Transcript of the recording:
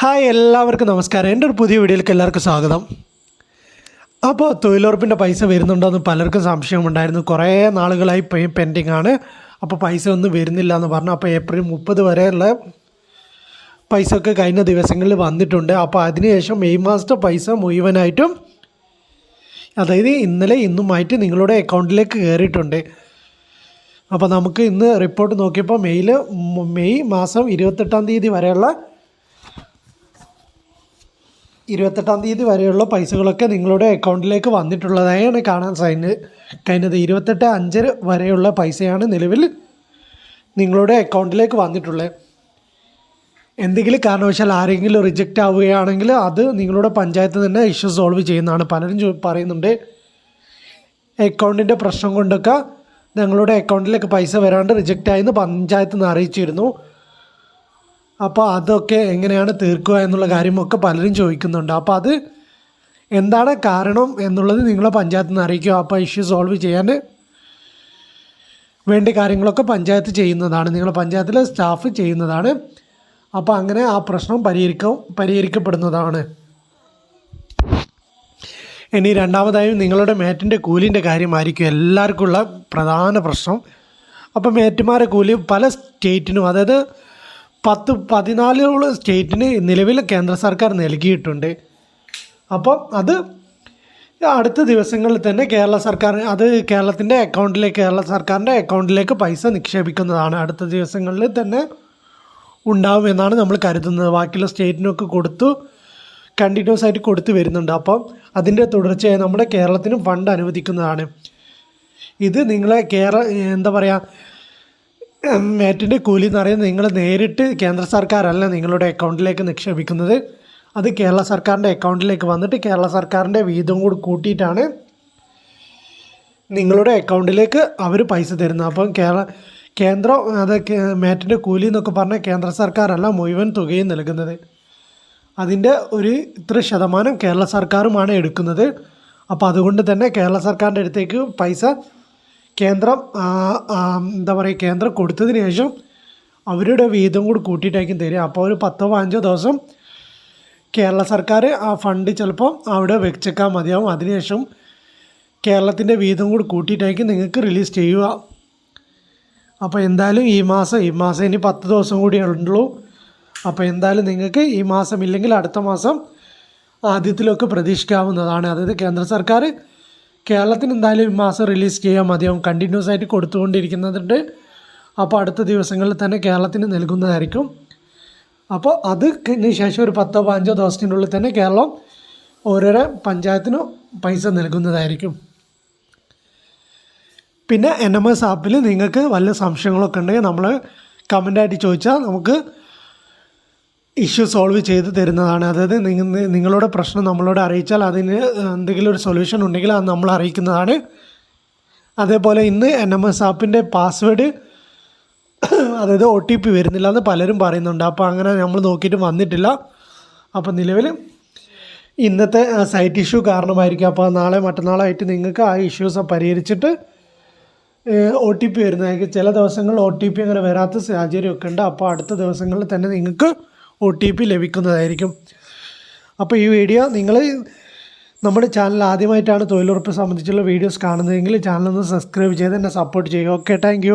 Hi എല്ലാവർക്കും നമസ്കാരം. എന്റെ ഒരു പുതിയ വീഡിയോയിലേക്ക് എല്ലാവർക്കും സ്വാഗതം. അപ്പോൾ തൊഴിലുറപ്പിന്റെ പൈസ വരുന്നുണ്ടോയെന്ന് പലർക്കും സംശയമുണ്ടായിരുന്നു. കുറേ നാളുകളായി പെൻഡിങ് ആണ്. അപ്പോൾ പൈസ ഒന്നും വരുന്നില്ല എന്ന് പറഞ്ഞു. അപ്പോൾ ഏപ്രിൽ മുപ്പത് വരെയുള്ള പൈസ ഒക്കെ കഴിഞ്ഞ ദിവസങ്ങളിൽ വന്നിട്ടുണ്ട്. അപ്പോൾ അതിനുശേഷം മെയ് മാസത്തെ പൈസ മുഴുവനായിട്ടും അതായത് ഇന്നലെ ഇന്നുമായിട്ട് നിങ്ങളുടെ അക്കൗണ്ടിലേക്ക് കയറിയിട്ടുണ്ട്. അപ്പോൾ നമുക്ക് ഇന്ന് റിപ്പോർട്ട് നോക്കിയപ്പോൾ മെയ്യിൽ മെയ് മാസം ഇരുപത്തെട്ടാം തീയതി വരെയുള്ള ഇരുപത്തെട്ടാം തീയതി വരെയുള്ള പൈസകളൊക്കെ നിങ്ങളുടെ അക്കൗണ്ടിലേക്ക് വന്നിട്ടുള്ളതായാണ് കാണാൻ സൈന് കഴിഞ്ഞത്. ഇരുപത്തെട്ട് അഞ്ച് വരെയുള്ള പൈസയാണ് നിലവിൽ നിങ്ങളുടെ അക്കൗണ്ടിലേക്ക് വന്നിട്ടുള്ളത്. എന്തെങ്കിലും കാരണവശാൽ ആരെങ്കിലും റിജക്റ്റ് ആവുകയാണെങ്കിൽ അത് നിങ്ങളുടെ പഞ്ചായത്ത് തന്നെ ഇഷ്യൂ സോൾവ് ചെയ്യുന്നതാണ്. പലരും പറയുന്നുണ്ട് അക്കൗണ്ടിന്റെ പ്രശ്നം കൊണ്ടൊക്കെ ഞങ്ങളുടെ അക്കൗണ്ടിലേക്ക് പൈസ വരാണ്ട് റിജക്റ്റ് ആയെന്ന് പഞ്ചായത്ത് നിന്ന് അറിയിച്ചിരുന്നു. അപ്പോൾ അതൊക്കെ എങ്ങനെയാണ് തീർക്കുക എന്നുള്ള കാര്യമൊക്കെ പലരും ചോദിക്കുന്നുണ്ട്. അപ്പോൾ അത് എന്താണ് കാരണം എന്നുള്ളത് നിങ്ങളെ പഞ്ചായത്തിൽ നിന്ന് അറിയിക്കുക. അപ്പോൾ ഇഷ്യൂ സോൾവ് ചെയ്യാൻ വേണ്ടി കാര്യങ്ങളൊക്കെ പഞ്ചായത്ത് ചെയ്യുന്നതാണ്. നിങ്ങളെ പഞ്ചായത്തിലെ സ്റ്റാഫ് ചെയ്യുന്നതാണ്. അപ്പോൾ അങ്ങനെ ആ പ്രശ്നം പരിഹരിക്ക പരിഹരിക്കപ്പെടുന്നതാണ്. ഇനി രണ്ടാമതായും നിങ്ങളുടെ മേറ്റിന്റെ കൂലിന്റെ കാര്യമായിരിക്കും എല്ലാവർക്കുമുള്ള പ്രധാന പ്രശ്നം. അപ്പോൾ മേറ്റുമാരെ കൂലി പല സ്റ്റേറ്റിനും അതായത് പത്ത് പതിനാലോളം സ്റ്റേറ്റിന് നിലവിൽ കേന്ദ്ര സർക്കാർ നൽകിയിട്ടുണ്ട്. അപ്പം അത് അടുത്ത ദിവസങ്ങളിൽ തന്നെ കേരള സർക്കാർ അത് കേരളത്തിന്റെ അക്കൗണ്ടിലേക്ക് കേരള സർക്കാരിന്റെ അക്കൗണ്ടിലേക്ക് പൈസ നിക്ഷേപിക്കുന്നതാണ് അടുത്ത ദിവസങ്ങളിൽ തന്നെ ഉണ്ടാവുമെന്നാണ് നമ്മൾ കരുതുന്നത്. ബാക്കിയുള്ള സ്റ്റേറ്റിനൊക്കെ കൊടുത്തു കണ്ടിന്യൂസ് ആയിട്ട് കൊടുത്തു വരുന്നുണ്ട്. അപ്പം അതിന്റെ തുടർച്ചയായി നമ്മുടെ കേരളത്തിനും ഫണ്ട് അനുവദിക്കുന്നതാണ്. ഇത് നിങ്ങളെ കേരള എന്താ പറയുക മേറ്റിന്റെ കൂലി എന്ന് പറയുന്നത് നിങ്ങൾ നേരിട്ട് കേന്ദ്ര സർക്കാരല്ല നിങ്ങളുടെ അക്കൗണ്ടിലേക്ക് നിക്ഷേപിക്കുന്നത്. അത് കേരള സർക്കാരിന്റെ അക്കൗണ്ടിലേക്ക് വന്നിട്ട് കേരള സർക്കാരിന്റെ വീതം കൂടി കൂട്ടിയിട്ടാണ് നിങ്ങളുടെ അക്കൗണ്ടിലേക്ക് അവർ പൈസ തരുന്നത്. അപ്പം കേരള കേന്ദ്രം അത് മാറ്റിന്റെ കൂലി എന്നൊക്കെ പറഞ്ഞാൽ കേന്ദ്ര സർക്കാരല്ല മുഴുവൻ തുകയും നൽകുന്നത്. അതിന്റെ ഒരു ഇത്ര ശതമാനം കേരള സർക്കാരുമാണ് എടുക്കുന്നത്. അപ്പോൾ അതുകൊണ്ട് തന്നെ കേരള സർക്കാരിന്റെ അടുത്തേക്ക് പൈസ കേന്ദ്രം എന്താ പറയുക കേന്ദ്രം കൊടുത്തതിന് ശേഷം അവരുടെ വീതം കൂടി കൂട്ടിയിട്ടായിരിക്കും തരിക. അപ്പോൾ ഒരു പത്തോ പതിനഞ്ചോ ദിവസം കേരള സർക്കാർ ആ ഫണ്ട് ചിലപ്പോൾ അവിടെ വെച്ചേക്കാൻ മതിയാവും. അതിനുശേഷം കേരളത്തിന്റെ വീതം കൂടി കൂട്ടിയിട്ടായിരിക്കും നിങ്ങൾക്ക് റിലീസ് ചെയ്യുക. അപ്പോൾ എന്തായാലും ഈ മാസം ഈ മാസം ഇനി പത്ത് ദിവസം കൂടി ഉള്ളൂ. അപ്പോൾ എന്തായാലും നിങ്ങൾക്ക് ഈ മാസം ഇല്ലെങ്കിൽ അടുത്ത മാസം ആദ്യത്തിലൊക്കെ പ്രതീക്ഷിക്കാവുന്നതാണ്. അതായത് കേന്ദ്ര സർക്കാർ കേരളത്തിന് എന്തായാലും ഈ മാസം റിലീസ് ചെയ്യാൻ മതിയാവും. കണ്ടിന്യൂസ് ആയിട്ട് കൊടുത്തുകൊണ്ടിരിക്കുന്നുണ്ട് അപ്പോൾ അടുത്ത ദിവസങ്ങളിൽ തന്നെ കേരളത്തിന് നൽകുന്നതായിരിക്കും. അപ്പോൾ അത് കഴിഞ്ഞ ശേഷം ഒരു പത്തോ പതിനഞ്ചോ ദിവസത്തിനുള്ളിൽ തന്നെ കേരളം ഓരോരോ പഞ്ചായത്തിനും പൈസ നൽകുന്നതായിരിക്കും. പിന്നെ എൻ എം എസ് ആപ്പിൽ നിങ്ങൾക്ക് വല്ല സംശയങ്ങളൊക്കെ ഉണ്ടെങ്കിൽ നമ്മൾ കമന്റായിട്ട് ചോദിച്ചാൽ നമുക്ക് ഇഷ്യൂ സോൾവ് ചെയ്ത് തരുന്നതാണ്. അതായത് നിങ്ങളുടെ പ്രശ്നം നമ്മളോട് അറിയിച്ചാൽ അതിന് എന്തെങ്കിലും ഒരു സൊല്യൂഷൻ ഉണ്ടെങ്കിൽ അത് നമ്മൾ അറിയിക്കുന്നതാണ്. അതേപോലെ ഇന്ന് എൻ എം എസ് ആപ്പിന്റെ പാസ്വേഡ് അതായത് ഒ ടി പി വരുന്നില്ല എന്ന് പലരും പറയുന്നുണ്ട്. അപ്പോൾ അങ്ങനെ നമ്മൾ നോക്കിയിട്ട് വന്നിട്ടില്ല. അപ്പോൾ നിലവിൽ ഇന്നത്തെ സൈറ്റ് ഇഷ്യൂ കാരണമായിരിക്കും. അപ്പോൾ നാളെ മറ്റന്നാളായിട്ട് നിങ്ങൾക്ക് ആ ഇഷ്യൂസ് പരിഹരിച്ചിട്ട് ഒ ടി പി വരുന്നതായിരിക്കും. ചില ദിവസങ്ങൾ ഒ ടി പി അങ്ങനെ വരാത്ത സാഹചര്യമൊക്കെ ഉണ്ട്. അപ്പോൾ അടുത്ത ദിവസങ്ങളിൽ തന്നെ നിങ്ങൾക്ക് ഒ ടി പി ലഭിക്കുന്നതായിരിക്കും. അപ്പോൾ ഈ വീഡിയോ നിങ്ങൾ നമ്മുടെ ചാനൽ ആദ്യമായിട്ടാണ് തൊഴിലുറപ്പ് സംബന്ധിച്ചുള്ള വീഡിയോസ് കാണുന്നതെങ്കിൽ ചാനലൊന്ന് സബ്സ്ക്രൈബ് ചെയ്ത് എന്നെ സപ്പോർട്ട് ചെയ്യുക. Okay thank